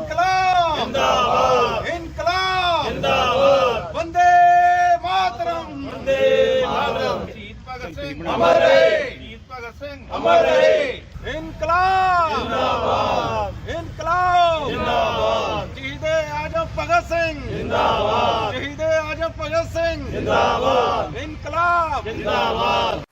ਇਨਕਲਾਬ। ਜਿੰਦਾਬਾਦ। ਇਨਕਲਾਬ। ਜਿੰਦਾਬਾਦ। ਵੰਦੇ ਮਾਤਰਮ। ਵੰਦੇ ਮਾਤਰਮ। ਸ਼ਹੀਦ ਭਗਤ ਸਿੰਘ। ਅਮਰ ਰਹੇ। ਸ਼ਹੀਦ ਭਗਤ ਸਿੰਘ। ਅਮਰ ਰਹੇ। ਇਨਕਲਾਬ। ਜਿੰਦਾਬਾਦ। ਇਨਕਲਾਬ। ਜਿੰਦਾਬਾਦ। ਸ਼ਹੀਦੇ ਆਜਮ ਭਗਤ ਸਿੰਘ। ਜਿੰਦਾਬਾਦ। ਸ਼ਹੀਦੇ ਆਜਮ ਭਗਤ ਸਿੰਘ। ਜਿੰਦਾਬਾਦ। ਇਨਕਲਾਬ। ਜਿੰਦਾਬਾਦ।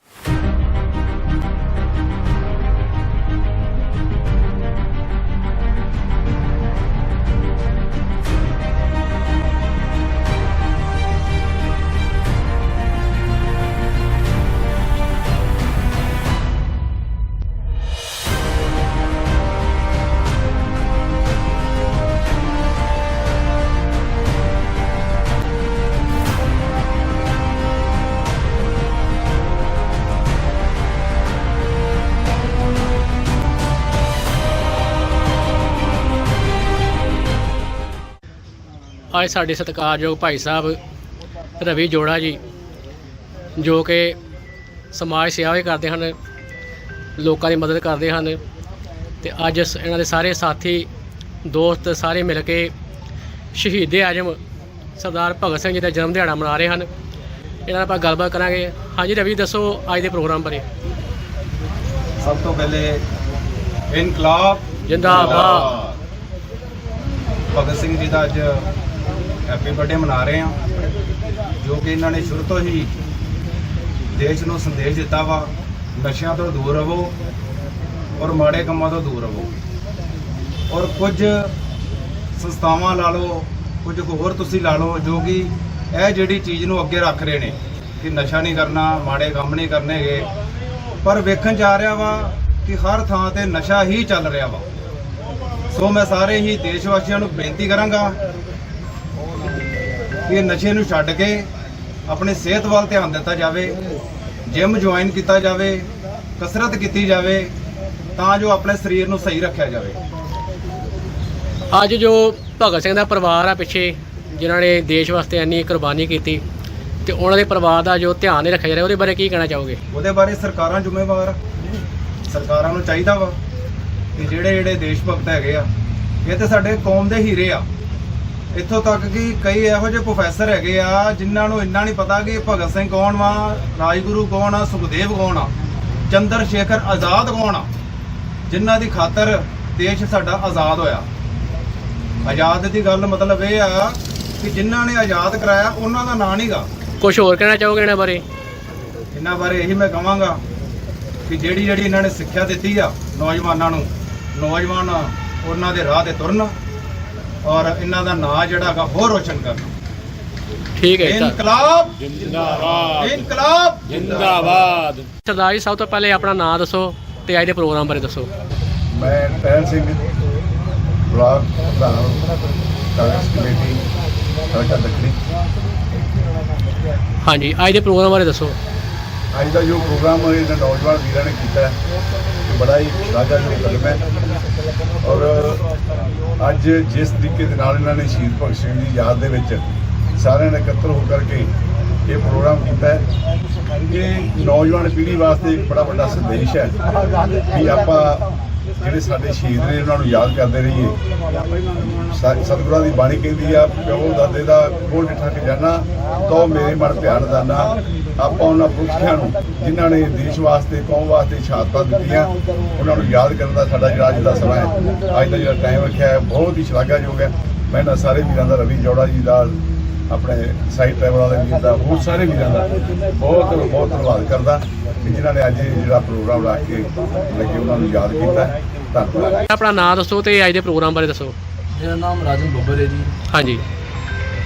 ਅੱਜ ਸਾਡੇ ਸਤਿਕਾਰਯੋਗ ਭਾਈ ਸਾਹਿਬ ਰਵੀ ਜੋੜਾ ਜੀ ਜੋ ਕਿ ਸਮਾਜ ਸੇਵਾ ਵੀ ਕਰਦੇ ਹਨ ਲੋਕਾਂ ਦੀ ਮਦਦ ਕਰਦੇ ਹਨ ਤੇ ਅੱਜ ਇਹਨਾਂ ਦੇ ਸਾਰੇ ਸਾਥੀ ਦੋਸਤ ਸਾਰੇ ਮਿਲ ਕੇ ਸ਼ਹੀਦ ਆਜਮ ਸਰਦਾਰ ਭਗਤ ਸਿੰਘ ਜੀ ਦਾ ਜਨਮ ਦਿਹਾੜਾ ਮਨਾ ਰਹੇ ਹਨ। ਇਹਨਾਂ ਨਾਲ ਆਪਾਂ ਗੱਲਬਾਤ ਕਰਾਂਗੇ। ਹਾਂਜੀ ਰਵੀ ਦੱਸੋ ਅੱਜ ਦੇ ਪ੍ਰੋਗਰਾਮ ਬਾਰੇ। ਸਭ ਤੋਂ ਪਹਿਲੇ ਇਨਕਲਾਬ ਜਿੰਦਾਬਾਦ। ਭਗਤ ਸਿੰਘ ਜੀ ਦਾ ਅੱਜ ਹੈਪੀ ਬਰਥਡੇ ਮਨਾ ਰਹੇ ਹਾਂ, ਜੋ ਕਿ ਇਹਨਾਂ ਨੇ ਸ਼ੁਰੂ ਤੋਂ ਹੀ ਦੇਸ਼ ਨੂੰ ਸੰਦੇਸ਼ ਦਿੱਤਾ ਵਾ, ਨਸ਼ਿਆਂ ਤੋਂ ਦੂਰ ਰਹੋ ਔਰ ਮਾੜੇ ਕੰਮਾਂ ਤੋਂ ਦੂਰ ਰਹੋ। ਔਰ ਕੁਝ ਸੰਸਥਾਵਾਂ ਲਾ ਲਓ, ਕੁਝ ਹੋਰ ਤੁਸੀਂ ਲਾ ਲਓ, ਜੋ ਕਿ ਇਹ ਜਿਹੜੀ ਚੀਜ਼ ਨੂੰ ਅੱਗੇ ਰੱਖ ਰਹੇ ਨੇ, ਕਿ ਨਸ਼ਾ ਨਹੀਂ ਕਰਨਾ, ਮਾੜੇ ਕੰਮ ਨਹੀਂ ਕਰਨੇਗੇ ਪਰ ਵੇਖਣ ਜਾ ਰਿਹਾ ਵਾ ਕਿ ਹਰ ਥਾਂ ਤੇ ਨਸ਼ਾ ਹੀ ਚੱਲ ਰਿਹਾ ਵਾ। ਸੋ ਮੈਂ ਸਾਰੇ ਹੀ ਦੇਸ਼ ਵਾਸੀਆਂ ਨੂੰ ਬੇਨਤੀ ਕਰਾਂਗਾ ਇਹ ਨਸ਼ੇ ਨੂੰ ਛੱਡ ਕੇ ਆਪਣੀ ਸਿਹਤ ਵੱਲ ਧਿਆਨ ਦਿੱਤਾ ਜਾਵੇ ਜਿਮ ਜੁਆਇਨ ਕੀਤਾ ਜਾਵੇ ਕਸਰਤ ਕੀਤੀ ਜਾਵੇ ਤਾਂ ਜੋ ਆਪਣੇ ਸਰੀਰ ਨੂੰ ਸਹੀ ਰੱਖਿਆ ਜਾਵੇ। ਅੱਜ ਜੋ ਭਗਤ ਸਿੰਘ ਦਾ ਪਰਿਵਾਰ ਆ ਪਿੱਛੇ ਜਿਨ੍ਹਾਂ ਨੇ ਦੇਸ਼ ਵਾਸਤੇ ਇੰਨੀ ਕੁਰਬਾਨੀ ਕੀਤੀ ਤੇ ਉਹਨਾਂ ਦੇ ਪਰਿਵਾਰ ਦਾ ਜੋ ਧਿਆਨ ਨਹੀਂ ਰੱਖਿਆ ਜਾ ਰਿਹਾ ਉਹਦੇ ਬਾਰੇ ਕੀ ਕਹਿਣਾ ਚਾਹੋਗੇ? ਉਹਦੇ ਬਾਰੇ ਸਰਕਾਰਾਂ ਜ਼ਿੰਮੇਵਾਰ। ਸਰਕਾਰਾਂ ਨੂੰ ਚਾਹੀਦਾ ਵਾ ਕਿ ਜਿਹੜੇ ਜਿਹੜੇ ਦੇਸ਼ ਭਗਤ ਹੈਗੇ ਆ ਇਹ ਤੇ ਸਾਡੇ ਕੌਮ ਦੇ ਹੀਰੇ ਆ। ਇੱਥੋਂ ਤੱਕ ਕਿ ਕਈ ਇਹੋ ਜਿਹੇ ਪ੍ਰੋਫੈਸਰ ਹੈਗੇ ਆ ਜਿਨ੍ਹਾਂ ਨੂੰ ਇੰਨਾ ਨਹੀਂ ਪਤਾ ਕਿ ਭਗਤ ਸਿੰਘ ਕੌਣ ਵਾ ਰਾਜਗੁਰੂ ਕੌਣ ਆ ਸੁਖਦੇਵ ਕੌਣ ਆ ਚੰਦਰ ਸ਼ੇਖਰ ਆਜ਼ਾਦ ਕੌਣ ਆ ਜਿਨ੍ਹਾਂ ਦੀ ਖਾਤਰ ਦੇਸ਼ ਸਾਡਾ ਆਜ਼ਾਦ ਹੋਇਆ। ਆਜ਼ਾਦ ਦੀ ਗੱਲ ਮਤਲਬ ਇਹ ਆ ਕਿ ਜਿਨ੍ਹਾਂ ਨੇ ਆਜ਼ਾਦ ਕਰਾਇਆ ਉਹਨਾਂ ਦਾ ਨਾਂ ਨਹੀਂਗਾ ਕੁਝ ਹੋਰ ਕਹਿਣਾ ਚਾਹੋਗੇ ਇਹਨਾਂ ਬਾਰੇ? ਇਹਨਾਂ ਬਾਰੇ ਇਹੀ ਮੈਂ ਕਹਾਂਗਾ ਕਿ ਜਿਹੜੀ ਜਿਹੜੀ ਇਹਨਾਂ ਨੇ ਸਿੱਖਿਆ ਦਿੱਤੀ ਆ ਨੌਜਵਾਨਾਂ ਨੂੰ ਨੌਜਵਾਨ ਉਹਨਾਂ ਦੇ ਰਾਹ ਤੇ ਤੁਰਨ। ਔਰ ਇਹਨਾਂ ਦਾ ਨਾਂ ਜਿਹੜਾ ਹੈਗਾ ਹੋਰ ਰੋਸ਼ਨ ਕਰਨ। ਠੀਕ ਹੈ ਇਨਕਲਾਬ! ਜਿੰਦਾਬਾਦ। ਇਨਕਲਾਬ! ਜਿੰਦਾਬਾਦ। ਸਰਦਾਰ ਜੀ ਸਭ ਤੋਂ ਪਹਿਲੇ ਆਪਣਾ ਨਾਮ ਦੱਸੋ ਤੇ ਅੱਜ ਦੇ ਪ੍ਰੋਗਰਾਮ ਬਾਰੇ ਦੱਸੋ। ਮੈਂ ਟਹਿਲ ਸਿੰਘ ਬਲਾਕ ਪ੍ਰਧਾਨ ਕਾਂਗਰਸ ਕਮੇਟੀ ਹਲਕਾ ਦੱਖਣੀ। ਹਾਂਜੀ ਅੱਜ ਦੇ ਪ੍ਰੋਗਰਾਮ ਬਾਰੇ ਦੱਸੋ। ਅੱਜ ਦਾ ਜੋ ਪ੍ਰੋਗਰਾਮ ਇਹਨਾਂ ਨੌਜਵਾਨ ਵੀਰਾਂ ਨੇ ਕੀਤਾ ਹੈ ਬੜਾ ਹੀ ਸ਼ਲਾਘਾਯੋਗ ਕਦਮ ਹੈ। ਔਰ ਅੱਜ ਜਿਸ ਤਰੀਕੇ ਦੇ ਨਾਲ ਇਹਨਾਂ ਨੇ ਸ਼ਹੀਦ ਭਗਤ ਸਿੰਘ ਦੀ ਯਾਦ ਦੇ ਵਿੱਚ ਸਾਰਿਆਂ ਨੇ ਇਕੱਤਰ ਹੋ ਕਰਕੇ ਇਹ ਪ੍ਰੋਗਰਾਮ ਕੀਤਾ ਹੈ। ਇਹ ਨੌਜਵਾਨ ਪੀੜ੍ਹੀ ਵਾਸਤੇ ਇੱਕ ਬੜਾ ਵੱਡਾ ਸੰਦੇਸ਼ ਹੈ ਕਿ ਆਪਾਂ ਜਿਹੜੇ ਸਾਡੇ ਸ਼ਹੀਦ ਨੇ, ਉਹਨਾਂ ਨੂੰ ਯਾਦ ਕਰਦੇ ਰਹੀਏ। ਸਤਿਗੁਰਾਂ ਦੀ ਬਾਣੀ ਕਹਿੰਦੀ ਆ, ਪਿਓ ਦਾਦੇ ਦਾ ਕੋਲ ਡਿਠਾ ਕੇ ਤੋ ਮੇਰੇ ਮਨ ਪਿਆਰ ਦਾਨਾ। ਆਪਾਂ ਉਹਨਾਂ ਪੁਰਖਿਆਂ ਨੂੰ, ਜਿਨ੍ਹਾਂ ਨੇ ਦੇਸ਼ ਵਾਸਤੇ, ਕੌਮ ਵਾਸਤੇ ਸ਼ਹਾਦਤਾਂ ਦਿੱਤੀਆਂ, ਉਹਨਾਂ ਨੂੰ ਯਾਦ ਕਰਨ ਦਾ ਸਾਡਾ ਜਿਹੜਾ ਅੱਜ ਦਾ ਸਮਾਂ ਹੈ। ਅੱਜ ਦਾ ਜਿਹੜਾ ਟਾਈਮ ਰੱਖਿਆ ਹੈ, ਬਹੁਤ ਹੀ ਸ਼ਲਾਘਾਯੋਗ ਹੈ। ਮੈਂ ਇਹਨਾਂ ਸਾਰੇ ਵੀਰਾਂ ਦਾ ਰਵੀ ਜੋੜਾ ਜੀ ਦਾ ਆਪਣੇ ਸਾਈਡ ਟਰੈਵਲ ਵਾਲੇ ਵੀਰ ਦਾ ਬਹੁਤ ਸਾਰੇ ਵੀਰਾਂ ਦਾ ਬਹੁਤ ਬਹੁਤ ਧੰਨਵਾਦ ਕਰਦਾ ਕਿ ਜਿਨ੍ਹਾਂ ਨੇ ਅੱਜ ਇਹ ਜਿਹੜਾ ਪ੍ਰੋਗਰਾਮ ਰੱਖ ਕੇ ਲੱਗੇ ਉਹਨਾਂ ਨੂੰ ਯਾਦ ਕੀਤਾ। ਧੰਨਵਾਦ। ਆਪਣਾ ਨਾਮ ਦੱਸੋ ਤੇ ਅੱਜ ਦੇ ਪ੍ਰੋਗਰਾਮ ਬਾਰੇ ਦੱਸੋ। ਮੇਰਾ ਨਾਮ ਰਾਜਨ ਬੱਬਰ ਹੈ ਜੀ। ਹਾਂਜੀ।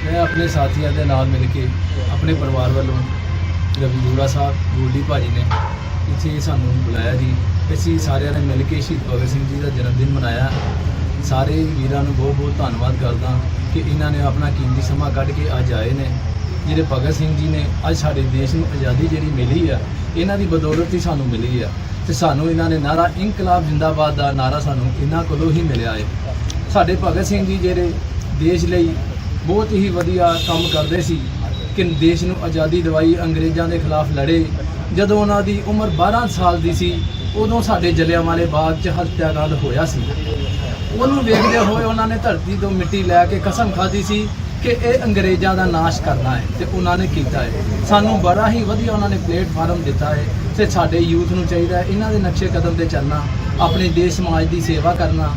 ਮੈਂ ਆਪਣੇ ਸਾਥੀਆਂ ਦੇ ਨਾਲ ਮਿਲ ਕੇ ਆਪਣੇ ਪਰਿਵਾਰ ਵੱਲੋਂ ਰਵੀ ਜੋੜਾ ਸਾਹਿਬ ਗੋਲਡੀ ਭਾਜੀ ਨੇ ਇੱਥੇ ਸਾਨੂੰ ਬੁਲਾਇਆ ਜੀ। ਅਸੀਂ ਸਾਰਿਆਂ ਨੇ ਮਿਲ ਕੇ ਸ਼ਹੀਦ ਭਗਤ ਸਿੰਘ ਜੀ ਦਾ ਜਨਮ ਦਿਨ ਮਨਾਇਆ। ਸਾਰੇ ਵੀਰਾਂ ਨੂੰ ਬਹੁਤ ਬਹੁਤ ਧੰਨਵਾਦ ਕਰਦਾ। ਕਿ ਇਹਨਾਂ ਨੇ ਆਪਣਾ ਕੀਮਤੀ ਸਮਾਂ ਕੱਢ ਕੇ ਅੱਜ ਆਏ ਨੇ। ਜਿਹੜੇ ਭਗਤ ਸਿੰਘ ਜੀ ਨੇ ਅੱਜ ਸਾਡੇ ਦੇਸ਼ ਨੂੰ ਆਜ਼ਾਦੀ ਜਿਹੜੀ ਮਿਲੀ ਆ, ਇਹਨਾਂ ਦੀ ਬਦੌਲਤ ਹੀ ਸਾਨੂੰ ਮਿਲੀ ਆ। ਤੇ ਸਾਨੂੰ ਇਹਨਾਂ ਨੇ ਨਾਰਾ ਇਨਕਲਾਬ ਜਿੰਦਾਬਾਦ ਦਾ ਨਾਰਾ ਸਾਨੂੰ ਇਹਨਾਂ ਕੋਲੋਂ ਹੀ ਮਿਲਿਆ ਹੈ ਸਾਡੇ ਭਗਤ ਸਿੰਘ ਜੀ ਜਿਹੜੇ ਦੇਸ਼ ਲਈ ਬਹੁਤ ਹੀ ਵਧੀਆ ਕੰਮ ਕਰਦੇ ਸੀ ਕਿ ਦੇਸ਼ ਨੂੰ ਆਜ਼ਾਦੀ ਦਿਵਾਈ, ਅੰਗਰੇਜ਼ਾਂ ਦੇ ਖਿਲਾਫ ਲੜੇ। ਜਦੋਂ ਉਹਨਾਂ ਦੀ ਉਮਰ 12 ਸਾਲ ਦੀ ਸੀ, ਉਦੋਂ ਸਾਡੇ ਜਲਿਆਂਵਾਲੇ ਬਾਗ 'ਚ ਹੱਤਿਆਕਾਂਡ ਹੋਇਆ ਸੀ। ਉਹਨੂੰ ਵੇਖਦੇ ਹੋਏ ਉਹਨਾਂ ਨੇ ਧਰਤੀ ਤੋਂ ਮਿੱਟੀ ਲੈ ਕੇ ਕਸਮ ਖਾਧੀ ਸੀ ਕਿ ਇਹ ਅੰਗਰੇਜ਼ਾਂ ਦਾ ਨਾਸ਼ ਕਰਨਾ ਹੈ ਤੇ ਉਹਨਾਂ ਨੇ ਕੀਤਾ ਹੈ। ਸਾਨੂੰ ਬੜਾ ਹੀ ਵਧੀਆ ਉਹਨਾਂ ਨੇ ਪਲੇਟਫਾਰਮ ਦਿੱਤਾ ਹੈ ਤੇ ਸਾਡੇ ਯੂਥ ਨੂੰ ਚਾਹੀਦਾ ਹੈ ਇਹਨਾਂ ਦੇ ਨਕਸ਼ੇ ਕਦਮ ਤੇ ਚੱਲਣਾ ਆਪਣੇ ਦੇਸ਼ ਸਮਾਜ ਦੀ ਸੇਵਾ ਕਰਨਾ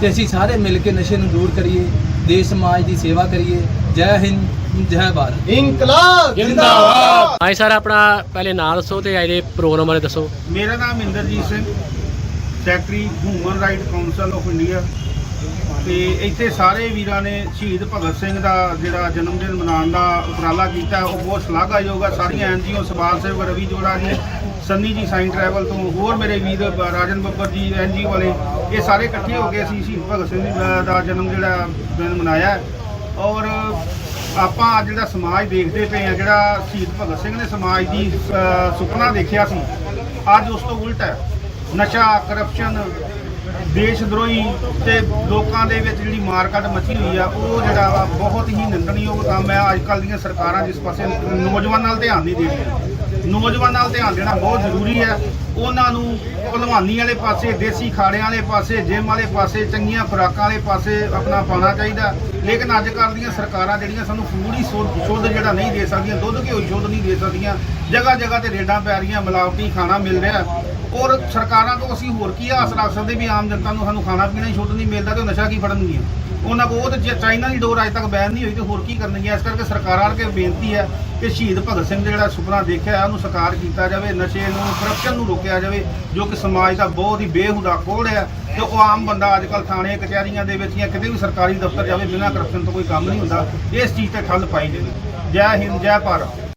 ਤੇ ਅਸੀਂ ਸਾਰੇ ਮਿਲ ਕੇ ਨਸ਼ੇ ਨੂੰ ਦੂਰ ਕਰੀਏ ਦੇਸ਼ ਸਮਾਜ ਦੀ ਸੇਵਾ ਕਰੀਏ। ਜੈ ਹਿੰਦ ਜੈ ਭਾਰਤ। ਇਨਕਲਾਬ ਜਿੰਦਾਬਾਦ। ਹਾਂਜੀ ਸਰ ਆਪਣਾ ਪਹਿਲੇ ਨਾਂ ਦੱਸੋ ਤੇ ਇਹਦੇ ਪ੍ਰੋਗਰਾਮ ਬਾਰੇ ਦੱਸੋ। ਮੇਰਾ ਨਾਮ Inderjit Singh. Secretary human right council of India ਤੇ ਇੱਥੇ ਸਾਰੇ ਵੀਰਾਂ ਨੇ ਸ਼ਹੀਦ ਭਗਤ ਸਿੰਘ ਦਾ ਜਿਹੜਾ ਜਨਮ ਦਿਨ ਮਨਾਉਣ ਦਾ ਉਪਰਾਲਾ ਕੀਤਾ, ਉਹ ਬਹੁਤ ਸ਼ਲਾਘਾਯੋਗ ਹੈ ਸਾਰੀਆਂ ਐਨਜੀਓ ਸਮਾਜ ਸੇਵਕ ਰਵੀ ਜੋੜਾ ਜੀ, ਸੰਨੀ ਜੀ ਸਾਈਨ ਟਰੈਵਲ ਤੋਂ, ਹੋਰ ਮੇਰੇ ਵੀਰ ਰਾਜਨ ਬੱਬਰ ਜੀ ਐਨਜੀਓ ਵਾਲੇ, ਇਹ ਸਾਰੇ ਇਕੱਠੇ ਹੋ ਕੇ ਅਸੀਂ ਸ਼ਹੀਦ ਭਗਤ ਸਿੰਘ ਦਾ- ਜਨਮ ਜਿਹੜਾ ਦਿਨ ਮਨਾਇਆ। ਔਰ ਆਪਾਂ ਅੱਜ ਜਿਹੜਾ ਸਮਾਜ ਦੇਖਦੇ ਪਏ ਆ, ਜਿਹੜਾ ਸ਼ਹੀਦ ਭਗਤ ਸਿੰਘ ਨੇ ਸਮਾਜ ਦੀ ਸੁਪਨਾ ਦੇਖਿਆ ਸੀ, ਅੱਜ ਉਸ ਤੋਂ ਉਲਟ ਹੈ। ਨਸ਼ਾ ਕਰਪਸ਼ਨ ਦੇਸ਼ ਦਰੋਹੀ ਤੇ ਲੋਕਾਂ ਦੇ ਵਿੱਚ ਜਿਹੜੀ ਮਾਰਕਟ ਮਚੀ ਹੋਈ ਆ, ਉਹ ਜਿਹੜਾ ਵਾ ਬਹੁਤ ਹੀ ਨਿੰਦਣਯੋਗ ਕੰਮ ਹੈ ਅੱਜ ਕੱਲ੍ਹ ਦੀਆਂ ਸਰਕਾਰਾਂ ਜਿਸ ਪਾਸੇ ਨੌਜਵਾਨਾਂ ਨਾਲ ਧਿਆਨ ਨਹੀਂ ਦੇ ਰਹੀਆਂ। ਨੌਜਵਾਨਾਂ ਨਾਲ ਧਿਆਨ ਦੇਣਾ ਬਹੁਤ ਜ਼ਰੂਰੀ ਹੈ। ਉਹਨਾਂ ਨੂੰ ਭਲਵਾਨੀ ਵਾਲੇ ਪਾਸੇ, ਦੇਸੀ ਖਾੜਿਆਂ ਵਾਲੇ ਪਾਸੇ, ਜਿਮ ਵਾਲੇ ਪਾਸੇ, ਚੰਗੀਆਂ ਖੁਰਾਕਾਂ ਵਾਲੇ ਪਾਸੇ ਆਪਣਾ ਪਾਉਣਾ ਚਾਹੀਦਾ। ਲੇਕਿਨ ਅੱਜ ਕੱਲ ਦੀਆਂ ਸਰਕਾਰਾਂ ਜਿਹੜੀਆਂ ਸਾਨੂੰ ਫੂਡ ਹੀ ਸ਼ੁੱਧ ਜਿਹੜਾ ਨਹੀਂ ਦੇ ਸਕਦੀਆਂ, ਦੁੱਧ ਘਿਓ ਸ਼ੁੱਧ ਨਹੀਂ ਦੇ ਸਕਦੀਆਂ ਜਗ੍ਹਾ ਜਗ੍ਹਾ ਤੇ ਰੇਡਾਂ ਪੈ ਰਹੀਆਂ, ਮਿਲਾਵਟੀ ਖਾਣਾ ਮਿਲ ਰਿਹਾ। ਔਰ ਸਰਕਾਰਾਂ ਤੋਂ ਅਸੀਂ ਹੋਰ ਕੀ ਆਸ ਰੱਖ ਸਕਦੇ ਵੀ ਆਮ ਜਨਤਾ ਨੂੰ ਸਾਨੂੰ ਖਾਣਾ ਪੀਣਾ ਹੀ ਸ਼ੁੱਧ ਨਹੀਂ ਮਿਲਦਾ ਤੇ ਉਹ ਨਸ਼ਾ ਕੀ ਫੜਨਗੀਆਂ? ਉਹਨਾਂ ਕੋਲ, ਉਹ ਤੇ ਜੇ ਚਾਈਨਾ ਦੀ ਡੋਰ ਅਜੇ ਤੱਕ ਬੈਨ ਨਹੀਂ ਹੋਈ ਤੇ ਹੋਰ ਕੀ ਕਰਨਗੀਆਂ? ਇਸ ਕਰਕੇ ਸਰਕਾਰਾਂ ਅੱਗੇ ਬੇਨਤੀ ਹੈ ਕਿ ਸ਼ਹੀਦ ਭਗਤ ਸਿੰਘ ਦਾ ਜਿਹੜਾ ਸੁਪਨਾ ਦੇਖਿਆ ਉਹਨੂੰ ਸਾਕਾਰ ਕੀਤਾ ਜਾਵੇ, ਨਸ਼ੇ ਨੂੰ ਕਰਪਸ਼ਨ ਨੂੰ ਰੋਕਿਆ ਜਾਵੇ, ਜੋ ਕਿ ਸਮਾਜ ਦਾ ਬਹੁਤ ਹੀ ਬੇਹੁਦਾ ਕੋੜ ਹੈ ਤੇ ਉਹ ਆਮ ਬੰਦਾ ਅੱਜ ਕੱਲ੍ਹ ਥਾਣੇ, ਕਚਹਿਰੀਆਂ ਦੇ ਵਿੱਚ ਜਾਂ ਕਿਤੇ ਵੀ ਸਰਕਾਰੀ ਦਫ਼ਤਰ ਜਾਵੇ, ਬਿਨਾਂ ਕਰਪਸ਼ਨ ਤੋਂ ਕੋਈ ਕੰਮ ਨਹੀਂ ਹੁੰਦਾ। ਇਸ ਚੀਜ਼ ਤੇ ਠੱਲ ਪਾਈ ਜਾਵੇ। ਜੈ ਹਿੰਦ, ਜੈ ਭਾਰਤ।